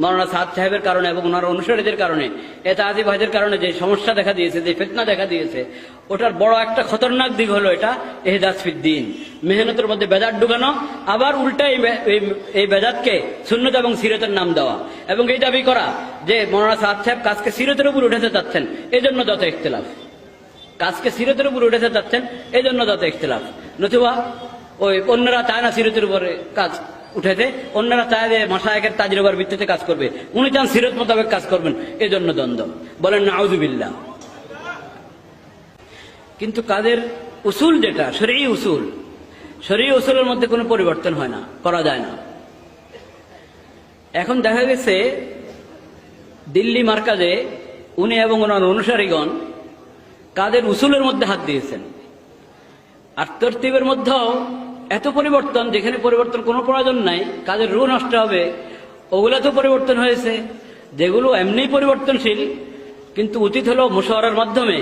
মৌলানা সাদ সাহেবের কারণে এবং ওনার অনুসারীদের কারণে এটা আদিবাসীদের কারণে যে সমস্যা দেখা দিয়েছে, যে ফেতনা দেখা দিয়েছে, ওটার বড় একটা খতরনাক দিক হলো এটা এহদাসফিদ্দিন মেহনতের মধ্যে বেদাত ঢুকানো, আবার উল্টা এই বে- এই- এই বেদাতকে শূন্যতা এবং সিরতের নাম দেওয়া। এবং এই দাবি করা যে মৌলানা সাদ সাহেব কাজকে সিরতের উপর উঠেতে চাচ্ছেন এই জন্য যত ইখতলাফ। কাজকে সিরতের উপর উঠেতে চাচ্ছেন এই জন্য যত ইখতলাফ। নতুবা ওই অন্যরা চায় না সিরতের উপরে কাজ উঠেতে অন্যরা চায় যে মশায়কের তাজরবার ভিত্তিতে কাজ করবে। উনি চান সিরত মোতাবেক কাজ করবেন। এই জন্য দ্বন্দ্ব। বলেন না আউজুবিল্লাহ কিন্তু কাদের উসুল যেটা শরীর উসুল শরীর উসুলের মধ্যে কোনো পরিবর্তন হয় না, করা যায় না। এখন দেখা গেছে, দিল্লি মার্কাজে উনি এবং ওনার অনুসারীগণ কাদের উসুলের মধ্যে হাত দিয়েছেন। আর মধ্যেও এত পরিবর্তন যেখানে পরিবর্তন কোনো প্রয়োজন নাই, কাজের রু নষ্ট হবে ওগুলা তো পরিবর্তন হয়েছে। যেগুলো এমনি পরিবর্তনশীল, কিন্তু উচিত হলো মুশওয়ারার মাধ্যমে।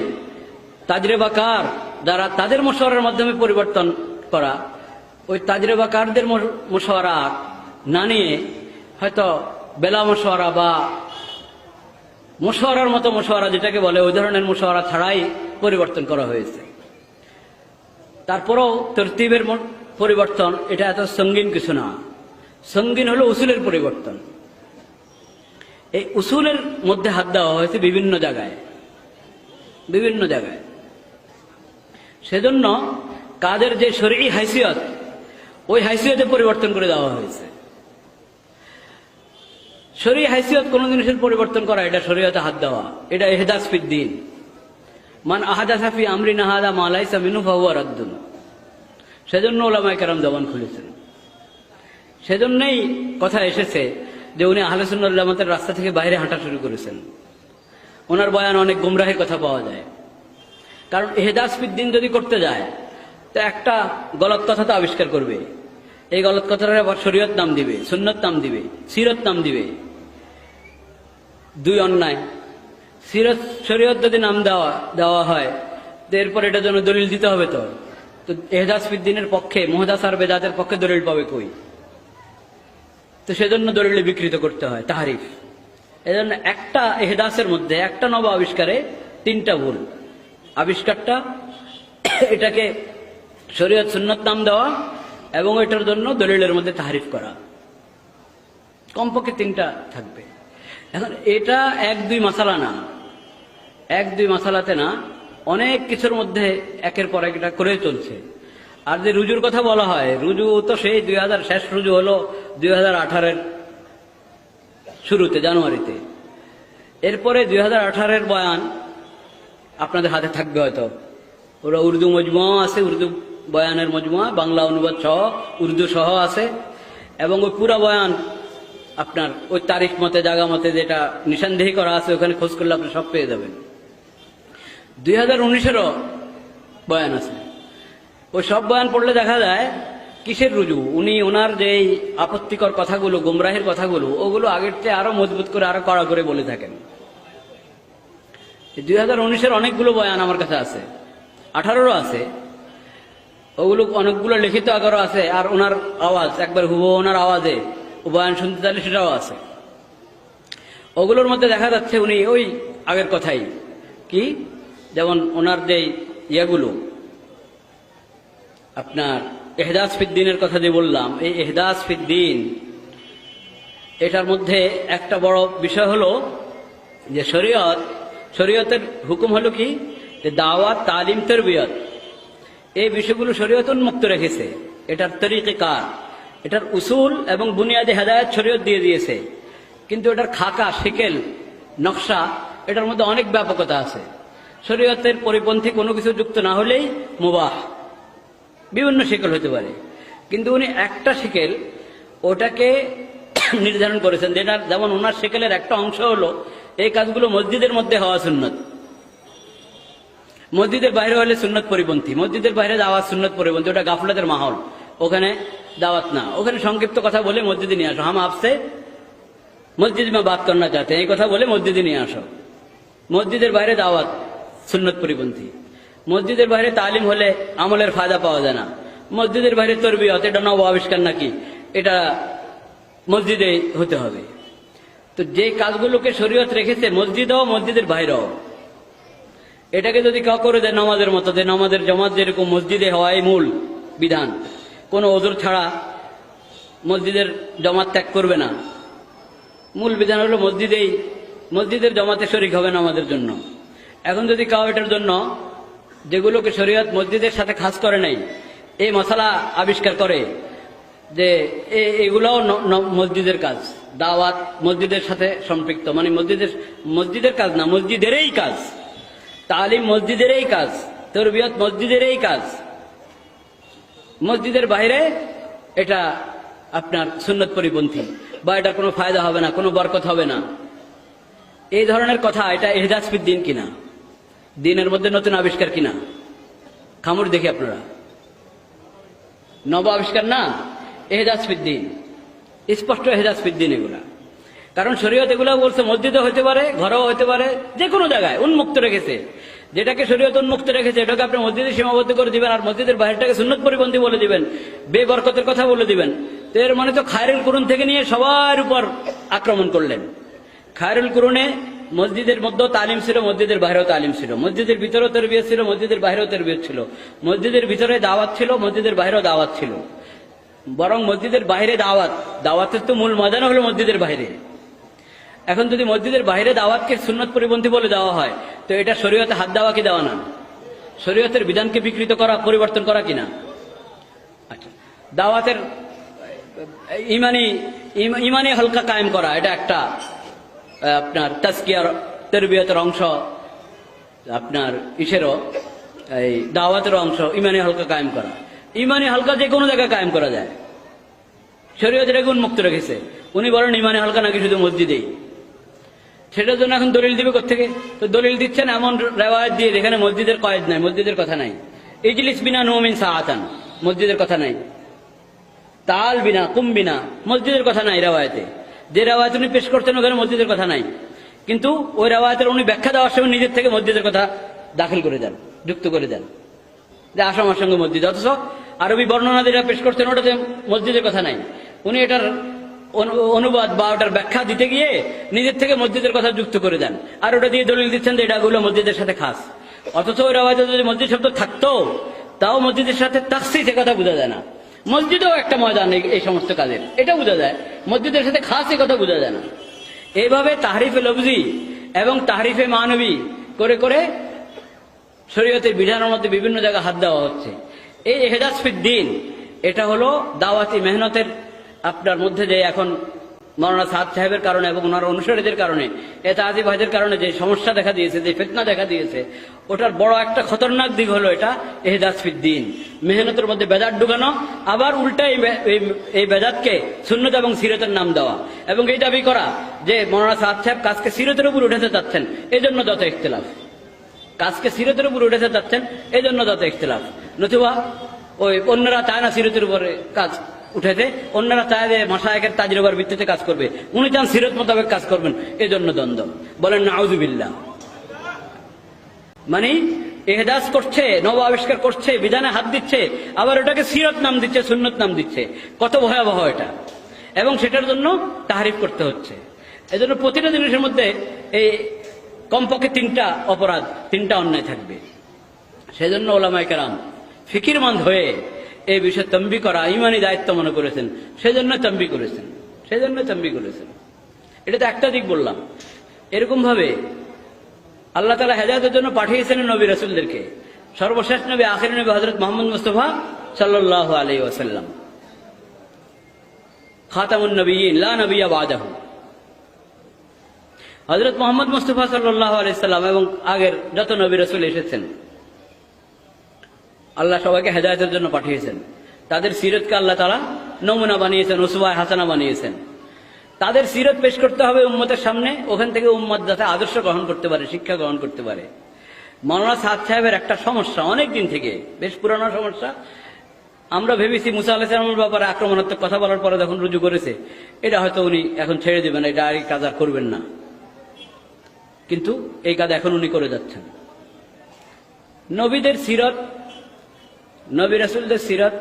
তাজরেবাকার যারা তাদের মুশওয়ারার মাধ্যমে পরিবর্তন করা। ওই তাজরেবাকারদের মুশওয়ারা না নিয়ে হয়তো বেলা মশওয়ারা বা মুশওয়ারার মতো মুশওয়ারা যেটাকে বলে, ওই ধরনের মুশওয়ারা ছাড়াই পরিবর্তন করা হয়েছে। তারপরেও তরতিবের পরিবর্তন, এটা এত সঙ্গীন কিছু না। সঙ্গীন হলো উসুলের পরিবর্তন। এই উসুলের মধ্যে হাত দেওয়া হয়েছে বিভিন্ন জায়গায়। বিভিন্ন জায়গায়। সেজন্য কাদের যে শরীর হাইসিয়ত, ওই হাইসিয়তে পরিবর্তন করে দেওয়া হয়েছে। শরীর হাইসিয়ত কোন জিনিসের পরিবর্তন করা, এটা শরীয়তে হাত দেওয়া। এটা এহদাস ফিদ্দিন মান আহাদা সাফি আমরি নাহাদা মালাইসা মিনু ফাহুয়া রাদ্দুন। সেজন্য ওলামায় কেরাম জবান খুলেছেন। সেজন্যই কথা এসেছে যে উনি আহলেসুল্লাহ জামাতের রাস্তা থেকে বাইরে হাঁটা শুরু করেছেন। ওনার বয়ান অনেক গুমরাহের কথা পাওয়া যায়। কারণ এহদাস ফিদ্দিন যদি করতে যায়, তো একটা গলত কথা তো আবিষ্কার করবে। এই গলত কথাটা আবার শরীয়ত নাম দিবে, সুন্নত নাম দিবে, সিরত নাম দিবে। দুই অন্যায়। সিরত, শরীয়ত যদি নাম দেওয়া দেওয়া হয়, তো এরপর এটার জন্য দলিল দিতে হবে তো। তো এহদাস ফিদ্দিনের পক্ষে, মোহদাস আর বেদাতের পক্ষে দলিল পাবে কই? তো সেজন্য দলিল বিকৃত করতে হয়, তাহারিফ। এজন্য একটা এহদাসের মধ্যে, একটা নব আবিষ্কারে তিনটা ভুল। আবিষ্কারটা এটাকে শরীয়ত সুন্নত নাম দেওয়া এবং এটার জন্য দলিলের মধ্যে তাহারিফ করা। কমপক্ষে তিনটা থাকবে। এখন এটা এক দুই মশালা না। এক দুই মশালাতে না অনেক কিছুর মধ্যে একের পর একটা করে চলছে। আর যে রুজুর কথা বলা হয়, রুজু তো সেই দুই হাজার শেষ রুজু হলো দুই হাজার আঠারের শুরুতে, জানুয়ারিতে। এরপরে দুই হাজার আঠারের বয়ান আপনাদের হাতে থাকবে হয়তো। ওরা উর্দু মজমুয়া আছে, উর্দু বয়ানের মজমুয়া বাংলা অনুবাদ সহ, উর্দু সহ আছে। এবং ওই পুরা বয়ান আপনার ওই তারিখ মতে, জায়গা মতে যেটা নিঃসন্দেহী করা আছে, ওখানে খোঁজ করলে আপনি সব পেয়ে যাবেন। দুই হাজার উনিশেরও বয়ান আছে। ওই সব বয়ান পড়লে দেখা যায়, কিসের রুজু? উনি ওনার যে আপত্তিকর কথাগুলো, গুমরাহের কথাগুলো, ওগুলো আগের চেয়ে আরও মজবুত করে, আরও কড়া করে বলে থাকেন। দুই হাজার উনিশের অনেকগুলো বয়ান আমার কাছে আছে। আঠারোরও আছে। ওগুলো অনেকগুলো লিখিত আকারও আছে, আর ওনার আওয়াজ, একবার হুবো ওনার আওয়াজে বয়ান শুনতে চাইলে সেটাও আছে। ওগুলোর মধ্যে দেখা যাচ্ছে উনি ওই আগের কথাই। কি? যেমন ওনার যে ইয়েগুলো, আপনার এহদাস ফিদ্দিনের কথা যে বললাম, এই এহদাস ফিদ্দিন এটার মধ্যে একটা বড় বিষয় হলো যে শরীয়ত, শরীয়তের হুকুম হলো কি? যে দাওয়াত, তালিম, তরবিয়ত। এই বিষয়গুলো শরীয়ত উন্মুক্ত রেখেছে। এটার তরিকে কার? এটার উসুল এবং বুনিয়াদী হেদায়ত শরীয়ত দিয়ে দিয়েছে। কিন্তু এটার খাকা, শিকেল, নকশা, এটার মধ্যে অনেক ব্যাপকতা আছে। শরীয়তের পরিপন্থী কোনো কিছু যুক্ত না হলেই মুবাহ। বিভিন্ন শিকেল হতে পারে। কিন্তু উনি একটা শিকেল ওটাকে নির্ধারণ করেছেন যেটা যেমন ওনার শিকেলের একটা অংশ হলো, এই কাজগুলো মসজিদের মধ্যে হওয়া সুন্নত। মসজিদের বাইরে হলে সুন্নত পরিপন্থী, মসজিদের বাইরে দাওয়াত সুন্নত পরিপন্থী, ওটা গাফলাতের মাহল। ওখানে দাওয়াত না। ওখানে সংক্ষিপ্ত কথা বলে মসজিদে নিয়ে আসো। হাম আপসে মসজিদ মে বাত করনা চাতে। এই কথা বলে মসজিদে নিয়ে আসো। মসজিদের বাইরে দাওয়াত। সুন্নত পরিপন্থী। মসজিদের বাইরে তালিম হলে আমলের ফায়দা পাওয়া যায় না। মসজিদের বাইরে তরবিয়ত, এটা নব আবিষ্কার নাকি? এটা মসজিদে হতে হবে। তো যে কাজগুলোকে শরীয়ত রেখেছে, মসজিদও, মসজিদের বাইরেও। এটাকে যদি কেউ করে দেয় নামাজের মতো, যে নামাজের জমাত যেরকম মসজিদে হওয়াই মূল বিধান, কোনো ওজোর ছাড়া মসজিদের জমাত ত্যাগ করবে না। মূল বিধান হলো মসজিদেই, মসজিদের জমাতে শরিক হবে না আমাদের জন্য। এখন যদি কাউ এটার জন্য যেগুলোকে শরীয়ত মসজিদের সাথে খাস করে নাই, এই মশালা আবিষ্কার করে যে এগুলোও মসজিদের কাজ, দাওয়াত মসজিদের সাথে সম্পৃক্ত। মানে মসজিদের মসজিদের কাজ না, মসজিদেরই কাজ। তালিম মসজিদেরই কাজ, তরবিয়ত মসজিদেরই কাজ। মসজিদের বাইরে এটা আপনার সুন্নত পরিপন্থী, বা এটার কোনো ফায়দা হবে না, কোনো বরকত হবে না। এই ধরনের কথা, এটা এহদাসফির দিন কিনা। দিনের মধ্যে নতুন আবিষ্কার কিনা? খামুর দেখি আপনারা। নব আবিষ্কার না? এহদাসফির দিন স্পষ্ট এহদাসফির দিন এগুলা। কারণ শরীয়ত এগুলো বলছে মসজিদে হতে পারে, ঘরেও হতে পারে যে কোনো জায়গায় উন্মুক্ত রেখেছে। যেটাকে শরীয়ত উন্মুক্ত রেখেছে, এটাকে আপনি মসজিদে সীমাবদ্ধ করে দিবেন আর মসজিদের বাইরেটাকে সুন্নত পরিপন্থী বলে দিবেন, বেবরকতের কথা বলে দিবেন। তো এর মানে তো খায়রুল কুরুন থেকে নিয়ে সবার উপর আক্রমণ করলেন। খায়রুল কুরুনে মসজিদের মধ্যেও তালিম ছিল, মসজিদের বাইরেও তালিম ছিল। মসজিদের ভিতরেও তরবিয়ত ছিল, মসজিদের বাইরেও তরবিয়ত ছিল। মসজিদের ভিতরে দাওয়াত ছিল, মসজিদের বাইরেও দাওয়াত ছিল। বরং মসজিদের বাইরে দাওয়াত, দাওয়াতের তো মূল ময়দান হলো মসজিদের বাইরে। এখন যদি মসজিদের বাইরে দাওয়াতকে সুন্নত পরিপন্থী বলে দেওয়া হয়, তো এটা শরীয়তে হাত দেওয়া কি দেওয়া না? শরীয়তের বিধানকে বিকৃত করা, পরিবর্তন করা কিনা আচ্ছা দাওয়াতের ইমানি, ইম- ইমানি হালকা কায়েম করা, এটা একটা আপনার তাস্কিয়ার তরবিয়তের অংশ, আপনার ইসেরও এই দাওয়াতের অংশ ইমানি হালকা কায়েম করা। ইমানি হালকা যে কোনো জায়গায় কায়েম করা যায়। শরীয়ত এটাকে মুক্ত রেখেছে। উনি বলেন, ইমানি হালকা নাকি শুধু মসজিদেই? সেটার জন্য এখন দলিল দিবে থেকে তো দলিল দিচ্ছেন এমন রেওয়ায়ত দিয়ে যেখানে মসজিদের কয়েদ নাই, মসজিদের কথা নাই। ইজলিস বিনা নোমিন সাহাতান মসজিদের কথা নাই। তাল বিনা, কুম বিনা মসজিদের কথা নাই রেওয়ায়তে। যে রেওয়ায়ত উনি পেশ করছেন ওখানে মসজিদের কথা নাই। কিন্তু ওই রেওয়ায়তের উনি ব্যাখ্যা দেওয়ার সময় নিজের থেকে মসজিদের কথা দাখিল করে দেন, যুক্ত করে দেন। যে আসো আমার সঙ্গে মসজিদ। অথচ আরবি বর্ণনা যেটা পেশ করছেন ওটাতে মসজিদের কথা নাই। উনি এটার অনু- অনুবাদ বা ওটার ব্যাখ্যা দিতে গিয়ে নিজের থেকে মসজিদের কথা যুক্ত করে দেন। আর ওটা দিয়ে দলিল দিচ্ছেন যে এটাগুলো মসজিদের সাথে খাস। অথচ ওই রেওয়াজে যদি মসজিদ শব্দ থাকতো, তাও মসজিদের সাথে তাকসি সে কথা বোঝা যায় না। মসজিদেও একটা ময়দান এই- সমস্ত কাজের। এটা বোঝা যায়। মসজিদের সাথে খাস এ কথা বোঝা যায় না। এইভাবে তাহারিফে লবজি এবং তাহারিফে মানবী করে করে শরীয়তের বিধানের মধ্যে বিভিন্ন জায়গায় হাত দেওয়া হচ্ছে। এই হেজাজ দিন, এটা হলো দাওয়াতি মেহনতের আপনার মধ্যে যে এখন মৌলানা সাদ সাহেবের কারণে এবং ওনার অনুসারীদের কারণে এটা আজি ভাইদের কারণে যে সমস্যা দেখা দিয়েছে, যে ফেতনা দেখা দিয়েছে, ওটার বড় একটা খতরনাক দিক হলো এটা এহেদাসফির দিন। মেহনতের মধ্যে বেদাত ঢুকানো, আবার উল্টা এই বে- এই- এই বেদাতকে শূন্যত এবং সিরতের নাম দেওয়া। এবং এই দাবি করা যে মৌলানা সাদ সাহেব কাজকে সিরতের উপর উঠাতে চাচ্ছেন এই জন্য যত ইখতলাফ। কাজকে সিরতের উপর উঠেছে যাচ্ছেন এই জন্য যত ইখতলাফ। নতুবা ওই অন্যরা চায় না সিরতের উপরে কাজ উঠেছে। অন্যরা চায় যে মশায়কের তাজরবার ভিত্তিতে কাজ করবে। উনি চান সিরত মোতাবেক কাজ করবেন। এই জন্য দ্বন্দ্ব। বলেন না আউজুবিল্লা মানে এহদাস করছে, নব আবিষ্কার করছে, বিধানে হাত দিচ্ছে, আবার ওটাকে সিরত নাম দিচ্ছে, সুন্নত নাম দিচ্ছে। কত ভয়াবহ এটা। এবং সেটার জন্য তাহারিফ করতে হচ্ছে। এজন্য প্রতিটা জিনিসের মধ্যে এই কমপক্ষে তিনটা অপরাধ, তিনটা অন্যায় থাকবে। সেজন্য ওলামাই কেরাম ফিকিরমন্দ হয়ে এই বিষয়ে তম্বি করা, ইমানি দায়িত্ব মনে করেছেন। সেজন্য তম্বি করেছেন। সেজন্য তম্বি করেছেন। এটা তো একটা দিক বললাম। এরকম ভাবে আল্লাহ তালা হেদায়তের জন্য পাঠিয়েছেন নবী রসুলদেরকে। সর্বশেষ নবী, আখির নবী হজরত মোহাম্মদ মুস্তফা সাল্লাহ আলী ওয়াসাল্লাম। খাতামুন নবী লা নবিয়া হজরত মোহাম্মদ মুস্তফা সাল্লাহ আলাইসাল্লাম এবং আগের যত নবী রসুল এসেছেন। আল্লাহ সবাইকে হেদায়তের জন্য পাঠিয়েছেন। তাদের সিরতকে আল্লাহ তারা নমুনা বানিয়েছেন ওসুবায় হাসানা বানিয়েছেন। তাদের সিরত পেশ করতে হবে উম্মতের সামনে, ওখান থেকে উম্মত যাতে আদর্শ গ্রহণ করতে পারে, শিক্ষা গ্রহণ করতে পারে। মৌলানা সাদ সাহেবের একটা সমস্যা অনেক দিন থেকে, বেশ পুরানো সমস্যা। আমরা ভেবেছি মুসা আলাহিসামের ব্যাপারে আক্রমণাত্মক কথা বলার পরে যখন রুজু করেছে, এটা হয়তো উনি এখন ছেড়ে দেবেন, এটা আর এই কাজ আর করবেন না। কিন্তু এই কাজ এখন উনি করে যাচ্ছেন। নবীদের সিরত নবী রাসুলদের সিরাত,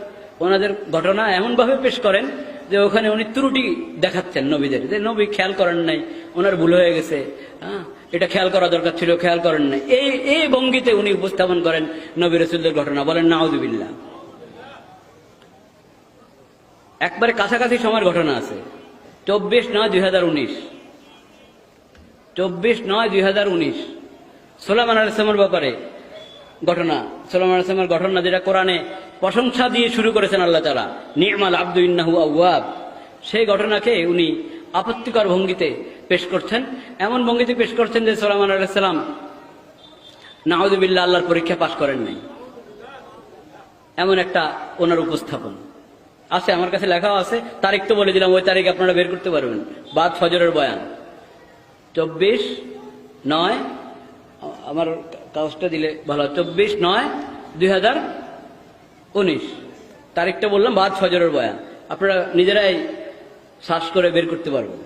ওনাদের ঘটনা এমনভাবে পেশ করেন যে ওখানে উনি ত্রুটি দেখাচ্ছেন নবীদের, যে নবী খেয়াল করেন নাই, ওনার ভুল হয়ে গেছে হ্যাঁ এটা খেয়াল করা দরকার ছিল, খেয়াল করেন নাই। এই এই ভঙ্গিতে উনি উপস্থাপন করেন নবী রসুলদের ঘটনা, বলেন নাউজুবিল্লাহ একবারে কাছাকাছি সময়ের ঘটনা আছে। চব্বিশ নয় দুই হাজার উনিশ। চব্বিশ নয় দুই হাজার উনিশ। সোলামান আলাইসলামের ব্যাপারে ঘটনা আলাইসলামের ঘটনা যেটা কোরআনে প্রশংসা দিয়ে শুরু করেছেন আল্লাহ তালা নির্মাল আব্দু আউয়াব সেই ঘটনাকে উনি আপত্তিকর ভঙ্গিতে পেশ করছেন। এমন ভঙ্গিতে পেশ করছেন যে সোলামান আলাইসাল্লাম নাহদুবিল্লা আল্লাহর পরীক্ষা পাশ করেন নাই। এমন একটা ওনার উপস্থাপন। আছে, আমার কাছে লেখাও আছে, তারিখ তো বলে দিলাম, ওই তারিখ আপনারা বের করতে পারবেন। বাদ ফজরের বয়ান। চব্বিশ নয়, আমার কাগজটা দিলে ভালো চব্বিশ নয় দুই হাজার উনিশ। তারিখটা বললাম, বাদ ফজরের বয়ান। আপনারা নিজেরাই শ্বাস করে বের করতে পারবেন।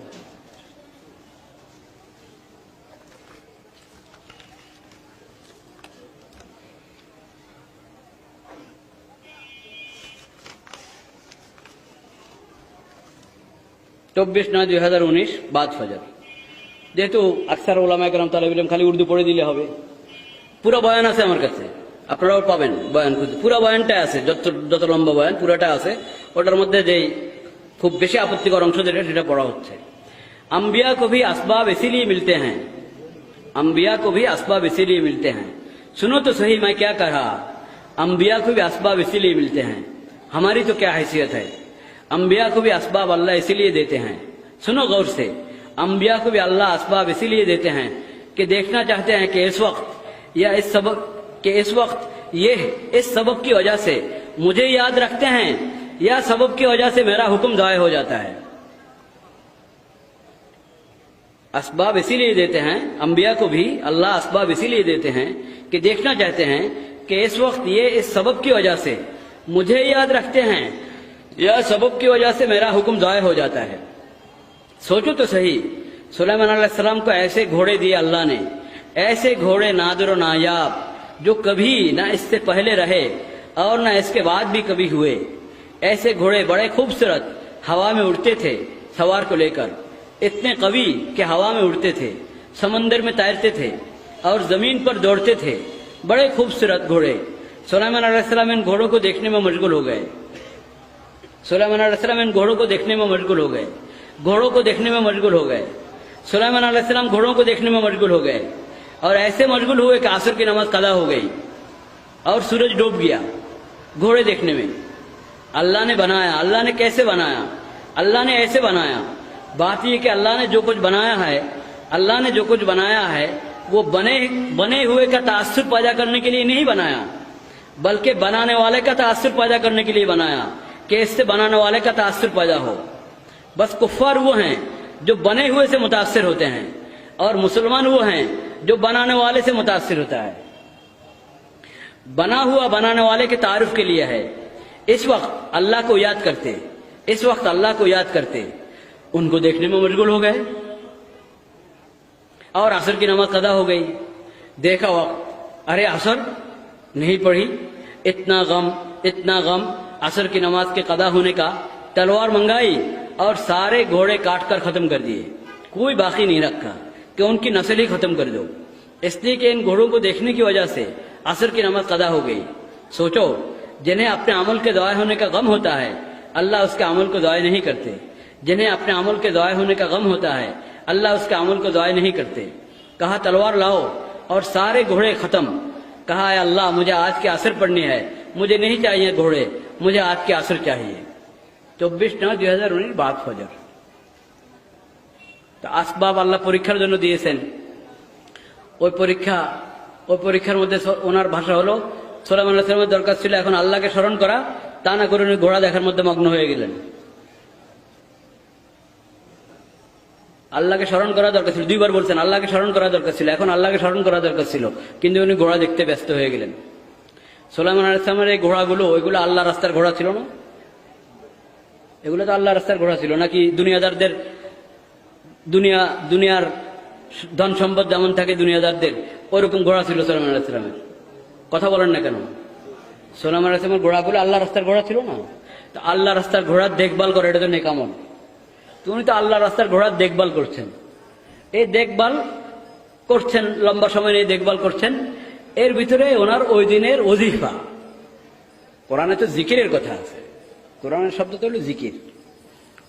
চব্বিশ নয় দুই হাজার উনিশ, বাদ ফজর। যেহেতু আকসার ওলামা একরাম তালাবিলাম খালি উর্দু পড়ে দিলে হবে। পুরো বয়ান আছে আমার কাছে। আপনারাও পাবেন বয়ান খুঁজে। পুরো বয়ানটা আছে، যত যত লম্বা বয়ান، পুরোটা আছে। ওটার মধ্যে যেই খুব বেশি আপত্তিকর অংশ যেটা، সেটা পড়া হচ্ছে। انبیاء کو بھی اسباب اسی لیے ملتے ہیں انبیاء کو بھی اسباب اسی لیے ملتے ہیں سنو تو صحیح میں کیا کہا انبیاء کو بھی اسباب اسی لیے ملتے ہیں ہماری تو کیا حیثیت ہے انبیاء کو بھی اسباب اللہ اسی لیے دیتے ہیں سنو غور سے انبیاء کو بھی اللہ اسباب اسی لیے دیتے ہیں کہ دیکھنا چاہتے ہیں کہ اس وقت یا اس سبق کہ اس وقت یہ اس سبب کی وجہ سے مجھے یاد رکھتے ہیں، یا سبب کی وجہ سے میرا حکم ضائع ہو جاتا ہے۔ اسباب اسی لیے دیتے ہیں، انبیاء کو بھی اللہ اسباب اسی لیے دیتے ہیں کہ دیکھنا چاہتے ہیں کہ اس وقت یہ اس سبب کی وجہ سے مجھے یاد رکھتے ہیں، یا سبب کی وجہ سے میرا حکم ضائع ہو جاتا ہے۔ سوچو تو صحیح، سلیمان علیہ السلام کو ایسے گھوڑے دیے اللہ نے ایسے گھوڑے نادر و نایاب جو کبھی نہ اس سے پہلے رہے اور نہ اس کے بعد بھی کبھی ہوئے۔ ایسے گھوڑے بڑے خوبصورت ہوا میں اڑتے تھے سوار کو لے کر۔ اتنے قوی کہ ہوا میں اڑتے تھے، سمندر میں تیرتے تھے اور زمین پر دوڑتے تھے۔ بڑے خوبصورت گھوڑے۔ سلیمان علیہ السلام ان گھوڑوں کو دیکھنے میں مشغول ہو گئے۔ سلیمان علیہ السلام ان گھوڑوں کو دیکھنے میں مشغول ہو گئے۔ گھوڑوں کو دیکھنے میں مشغول ہو گئے۔ سلیمان علیہ السلام گھوڑوں کو دیکھنے میں مشغول ہو گئے۔ اور ایسے مشغول ہوئے کہ آسر کی نماز قضا ہو گئی اور سورج ڈوب گیا گھوڑے دیکھنے میں۔ اللہ نے بنایا، اللہ نے کیسے بنایا؟ اللہ نے ایسے بنایا۔ بات یہ کہ اللہ نے جو کچھ بنایا ہے، اللہ نے جو کچھ بنایا ہے، وہ بنے بنے ہوئے کا تاثر پیدا کرنے کے لیے نہیں بنایا، بلکہ بنانے والے کا تاثر پیدا کرنے کے لیے بنایا کہ اس سے بنانے والے کا تاثر پیدا ہو۔ بس کفار وہ ہیں جو بنے ہوئے سے متاثر ہوتے ہیں اور مسلمان وہ ہیں جو بنانے والے سے متاثر ہوتا ہے۔ بنا ہوا بنانے والے کے تعارف کے لیے ہے۔ اس وقت اللہ کو یاد کرتے۔ اس وقت اللہ کو یاد کرتے۔ ان کو دیکھنے میں مشغول ہو گئے۔ اور عصر کی نماز قضا ہو گئی۔ دیکھا وقت۔ ارے عصر نہیں پڑھی۔ اتنا غم اتنا غم۔ عصر کی نماز کے قدا ہونے کا تلوار منگائی اور سارے گھوڑے کاٹ کر ختم کر دیے۔ کوئی باقی نہیں رکھا۔ کہ ان کی نسل ہی ختم کر دو۔ اس لیے کہ ان گھوڑوں کو دیکھنے کی وجہ سے عصر کی نماز قضا ہو گئی۔ سوچو، جنہیں اپنے عمل کے ضائع ہونے کا غم ہوتا ہے، اللہ اس کے عمل کو ضائع نہیں کرتے۔ جنہیں اپنے عمل کے ضائع ہونے کا غم ہوتا ہے، اللہ اس کے عمل کو ضائع نہیں کرتے۔ کہا، تلوار لاؤ اور سارے گھوڑے ختم۔ کہا، اے اللہ، مجھے آج کے عصر پڑھنی ہے۔ مجھے نہیں چاہیے گھوڑے، مجھے آج کے عصر چاہیے۔ چوبیس نو دو ہزار انیس، بات فجر۔ আসবাব আল্লাহ পরীক্ষার জন্য দিয়েছেন। ওই পরীক্ষা, ওই পরীক্ষার মধ্যে ওনার ভাষা হলো সোলাম আল্লাহামের দরকার ছিল এখন আল্লাহকে স্মরণ করা, তা না করে উনি ঘোড়া দেখার মধ্যে মগ্ন হয়ে গেলেন। আল্লাহকে স্মরণ করা দরকার ছিল, দুইবার বলছেন, আল্লাহকে স্মরণ করা দরকার ছিল, এখন আল্লাহকে স্মরণ করা দরকার ছিল, কিন্তু উনি ঘোড়া দেখতে ব্যস্ত হয়ে গেলেন। সোলাইমান আলাইসলামের এই ঘোড়াগুলো, ওইগুলো আল্লাহ রাস্তার ঘোড়া ছিল না? এগুলো তো আল্লাহ রাস্তার ঘোড়া ছিল, নাকি দুনিয়াদারদের দুনিয়া, দুনিয়ার ধন সম্পদ যেমন থাকে দুনিয়াদারদের, ওরকম ঘোড়া ছিল সোলাইমান আলাইসলামের কথা বলেন না কেন? সোলাইমান আলাইসলামের ঘোড়াগুলো আল্লাহ রাস্তার ঘোড়া ছিল না? তো আল্লাহ রাস্তার ঘোড়ার দেখভাল করে, এটা তো নেকামল। তো উনি তো আল্লাহ রাস্তার ঘোড়ার দেখভাল করছেন। এই দেখভাল করছেন, লম্বা সময় নিয়ে দেখভাল করছেন, এর ভিতরে ওনার ওই দিনের অজিফা কোরআনে তো জিকিরের কথা আছে। কোরআনের শব্দ তো হলো জিকির।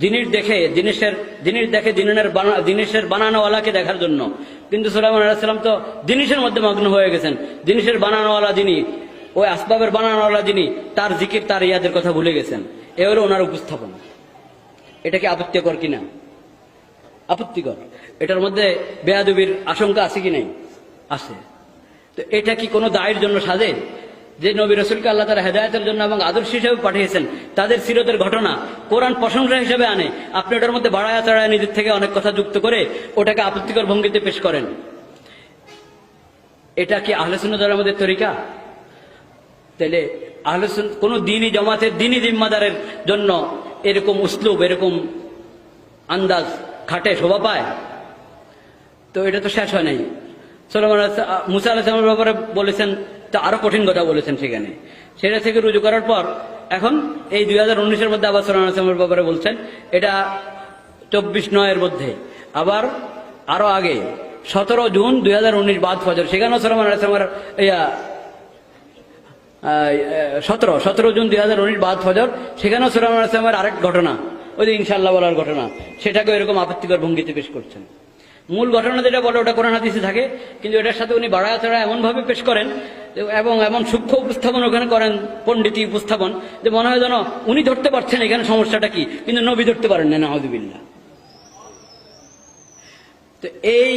জিনিস দেখে, জিনিসের, জিনিস দেখে জিনের জিনিসের বানানোওয়ালাকে দেখার জন্য। কিন্তু সুলাইমান আলাইসালাম তো জিনিসের মধ্যে মগ্ন হয়ে গেছেন। জিনিসের বানানোওয়ালা যিনি, ওই আসবাবের বানানোওয়ালা যিনি, তার জিকির, তার ইয়াদের কথা ভুলে গেছেন। এ হলো ওনার উপস্থাপন। এটা কি আপত্তিকর কিনা? আপত্তিকর। এটার মধ্যে বেয়াদবির আশঙ্কা আছে কি নাই? আছে। তো এটা কি কোনো দায়ের জন্য সাজে? যে নবী রসুলকে আল্লাহ তারা হেদায়তের জন্য এবং আদর্শ হিসেবে পাঠিয়েছেন, তাদের সিরতের ঘটনা কোরআন প্রশংসা হিসেবে আনে। আপনি ওটার মধ্যে বাড়ায়া চড়ায় নিজের থেকে অনেক কথা যুক্ত করে ওটাকে আপত্তিকর ভঙ্গিতে পেশ করেন। এটা কি আহলেসুন আমাদের তরিকা? তাহলে আহলেসুন কোন দিনই জমাতের, দিনই জিম্মাদারের জন্য এরকম উসলুব, এরকম আন্দাজ, খাটে শোভা পায়। তো এটা তো শেষ হয় নাই। সোলমান মুসা আলাহিসের ব্যাপারে বলেছেন তো আরও কঠিন কথা বলেছেন সেখানে। সেটা থেকে রুজু করার পর এখন এই দুই হাজার উনিশের মধ্যে আবার সোলাম আলাহিসের ব্যাপারে বলছেন, এটা চব্বিশ নয়ের মধ্যে। আবার আরও আগে, সতেরো জুন দুই হাজার উনিশ বাদ ফজর, সেখানেও সোলামান আলাহিসের ইয়া সতেরো সতেরো জুন দুই হাজার উনিশ বাদ ফজর, সেখানেও সোলাম আলাহিসের আরেক ঘটনা, ওই ইনশাল্লাহ বলার ঘটনা সেটাকে এরকম আপত্তিকর ভঙ্গিতে পেশ করছেন। মূল ঘটনা যেটা বলে, ওটা কোরআন হাদিসে থাকে, কিন্তু এটার সাথে উনি বাড়ায় চড়া এমনভাবে পেশ করেন এবং এমন সূক্ষ্ম উপস্থাপন ওখানে করেন, পণ্ডিতি উপস্থাপন, যে মনে হয় যেন উনি ধরতে পারছেন এখানে সমস্যাটা কি, কিন্তু নবী ধরতে পারেন না নাহদুবিল্লা তো এই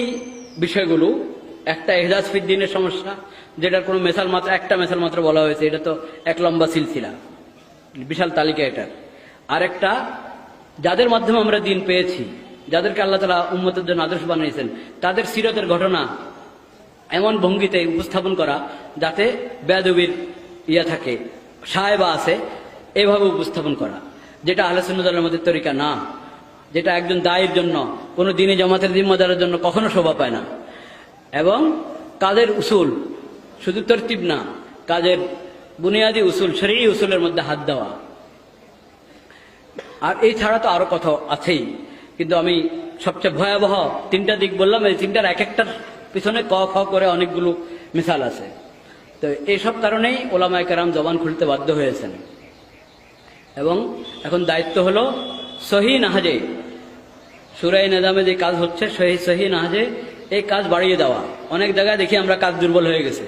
বিষয়গুলো একটা এহদাজ ফিদ্দিনের সমস্যা, যেটার কোনো মেশাল মাত্র, একটা মেশাল মাত্র বলা হয়েছে, এটা তো এক লম্বা সিলসিলা, বিশাল তালিকা এটার। আরেকটা, যাদের মাধ্যমে আমরা দিন পেয়েছি যাদেরকে আল্লাহ তালা উম্মতের জন্য আদর্শ বানিয়েছেন, তাদের সিরতের ঘটনা এমন ভঙ্গিতে উপস্থাপন করা যাতে বেদবির ইয়া থাকে, সাহেবা আছে, এভাবে উপস্থাপন করা। যেটা আলোচনাদের মধ্যে তরিকা না। যেটা একজন দায়ের জন্য, কোনো দিনে জমাতের জিম্মাদারের জন্য কখনো শোভা পায় না। এবং কাদের উসুল শুধু তরতিব না কাদের বুনিয়াদি উসুল, শরীর উসুলের মধ্যে হাত দেওয়া। আর এই ছাড়া তো আরও কথা আছেই। কিন্তু আমি সবচেয়ে ভয়াবহ তিনটা দিক বললাম, এই তিনটার এক একটার পিছনে ক, খ করে অনেকগুলো মিসাল আছে। তো এইসব কারণেই ওলামায় কারাম জবান খুলতে বাধ্য হয়েছেন। এবং এখন দায়িত্ব হলো সহি নাহাজে সুরাই নেদামে যে কাজ হচ্ছে, সহি সহি নাহাজে এই কাজ বাড়িয়ে দেওয়া। অনেক জায়গায় দেখি আমরা কাজ দুর্বল হয়ে গেছে।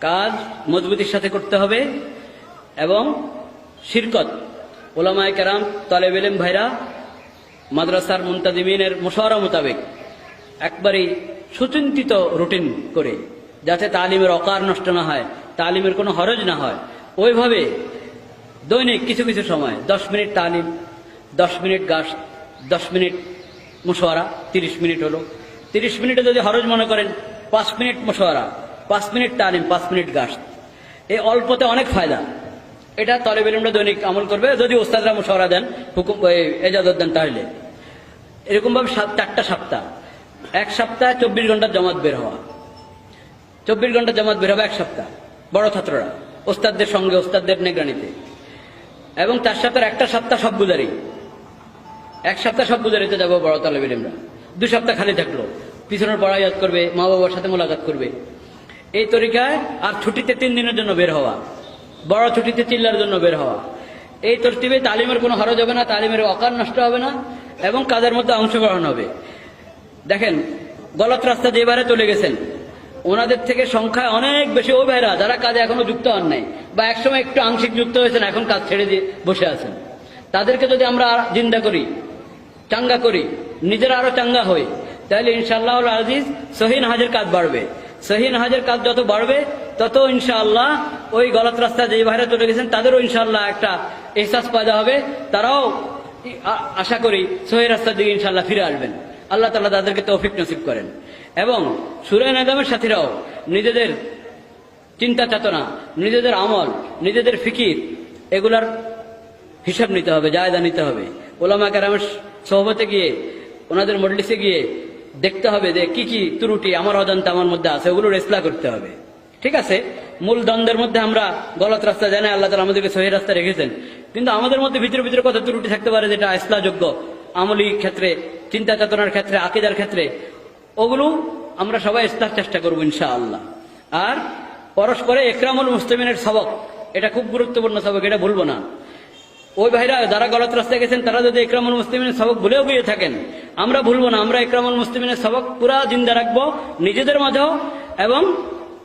কাজ মজবুতির সাথে করতে হবে এবং শিরকত। ওলামায় কেরাম, তালেব এলেম ভাইরা মাদ্রাসার মুন্তাদিমিনের মশওয়ারা মোতাবেক একবারই সুচিন্তিত রুটিন করে, যাতে তালিমের অকার নষ্ট না হয়, তালিমের কোনো হরজ না হয়। ওইভাবে দৈনিক কিছু কিছু সময়, দশ মিনিট তালিম, দশ মিনিট গাছ, দশ মিনিট মশওয়ারা, তিরিশ মিনিট হলো। তিরিশ মিনিটে যদি হরজ মনে করেন, পাঁচ মিনিট মশওয়ারা, পাঁচ মিনিট তালিম, পাঁচ মিনিট গাছ। এই অল্পতে অনেক ফায়দা। এটা তলেব ইলমরা দৈনিক আমল করবে। যদি ওস্তাদরা মশওয়ারা দেন, হুকুম এজাজত দেন তাহলে। এরকম ভাবে সাত- চারটা সপ্তাহ। এক সপ্তাহে চব্বিশ ঘণ্টা জমাত বের হওয়া। চব্বিশ ঘণ্টা জমাত বের হবে এক সপ্তাহ, বড় ছাত্ররা, ওস্তাদদের সঙ্গে, ওস্তাদদের নেগ্রানিতে এবং তার সাথে একটা সপ্তাহ সব গুজারি এক সপ্তাহ সব গুজারিতে যাব বড় তালেব ইলমরা দু সপ্তাহ খালি থাকল। পিছনের পড়া ইয়াদ করবে, মা বাবার সাথে মোলাকাত করবে। এই তরিকায় আর ছুটিতে তিন দিনের জন্য বের হওয়া, বড় ছুটিতে চিল্লার জন্য বের হওয়া। এই তরতিবে তালিমের কোনো হরজ হবে না, তালিমের অকার নষ্ট হবে না। এবং কাজের মধ্যে অংশগ্রহণ হবে। দেখেন, গলত রাস্তা যে বারে চলে গেছেন, ওনাদের থেকে সংখ্যায় অনেক বেশি। ও ভাইরা, যারা কাজে এখনও যুক্ত হন নাই বা একসময় একটু আংশিক যুক্ত হয়েছেন, এখন কাজ ছেড়ে দিয়ে বসে আছেন। তাদেরকে যদি আমরা জিন্দা করি, চাঙ্গা করি, নিজেরা আরও চাঙ্গা হই, তাহলে ইনশাআল্লাহ আজিজ সহিন হাজের কাজ বাড়বে। সহিন হাজের কাজ যত বাড়বে, তত ইনশাআল্লাহ ওই গলত রাস্তা যে বাইরে চলে গেছেন, তাদেরও ইনশাআল্লাহ একটা এহসাস পয়দা হবে। তারাও আশা করি সহি রাস্তার দিকে ইনশাল্লাহ ফিরে আসবেন। আল্লাহ তালা তাদেরকে তৌফিক নসিব করেন। এবং সুরায় নাদামের সাথীরাও নিজেদের চিন্তা চেতনা, নিজেদের আমল, নিজেদের ফিকির এগুলার হিসাব নিতে হবে, জায়দা নিতে হবে। ওলামা কারামের সহবতে গিয়ে, ওনাদের মজলিসে গিয়ে দেখতে হবে যে কি কি ত্রুটি, আমার অজান্তে আমার মধ্যে আছে ওগুলোর ইসলাহ করতে হবে। ঠিক আছে? মূল দ্বন্দ্বের মধ্যে আমরা গলত রাস্তা জানি আল্লাহ তালা আমাদেরকে সহি রাস্তা রেখেছেন। কিন্তু আমাদের মধ্যে ভিতরে ভিতরে কত ত্রুটি থাকতে পারে যেটা ইসলাহযোগ্য আমলি ক্ষেত্রে, চিন্তা চেতনার ক্ষেত্রে, আকিদার ক্ষেত্রে, ওগুলো আমরা সবাই ইসলার চেষ্টা করব ইনশাআল্লাহ। আর পরস্পরে একরামুল মুসলিমিনের সবক, এটা খুব গুরুত্বপূর্ণ সবক, এটা ভুলবো না। ওই ভাইরা যারা গলত রাস্তায় গেছেন, তারা যদি একরামুল মুসলিমের সবক ভুলেও গিয়ে থাকেন, আমরা ভুলবো না। আমরা একরামুল মুসলিমের সবক পুরা জিন্দা রাখব নিজেদের মাঝেও এবং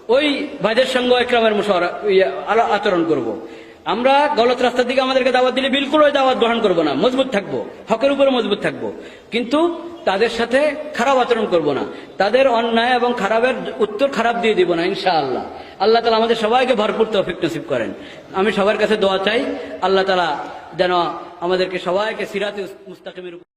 ওই ভাইদের সঙ্গে একরামের মুশাওয়ারা ইয়ে, আচরণ করব। আমরা গলত রাস্তার দিকে আমাদেরকে দাওয়াত দিলে বিলকুল ওই দাওয়াত গ্রহণ করব না। মজবুত থাকব। হকের উপরে মজবুত থাকব। কিন্তু তাদের সাথে খারাপ আচরণ করব না। তাদের অন্যায় এবং খারাপের উত্তর খারাপ দিয়ে দিব না ইনশাআল্লাহ। আল্লাহ তালা আমাদের সবাইকে ভরপুর তৌফিক নসিব করেন। আমি সবার কাছে দোয়া চাই। আল্লাহ তালা যেন আমাদেরকে সবাইকে সিরাতে মুস্তাকিমের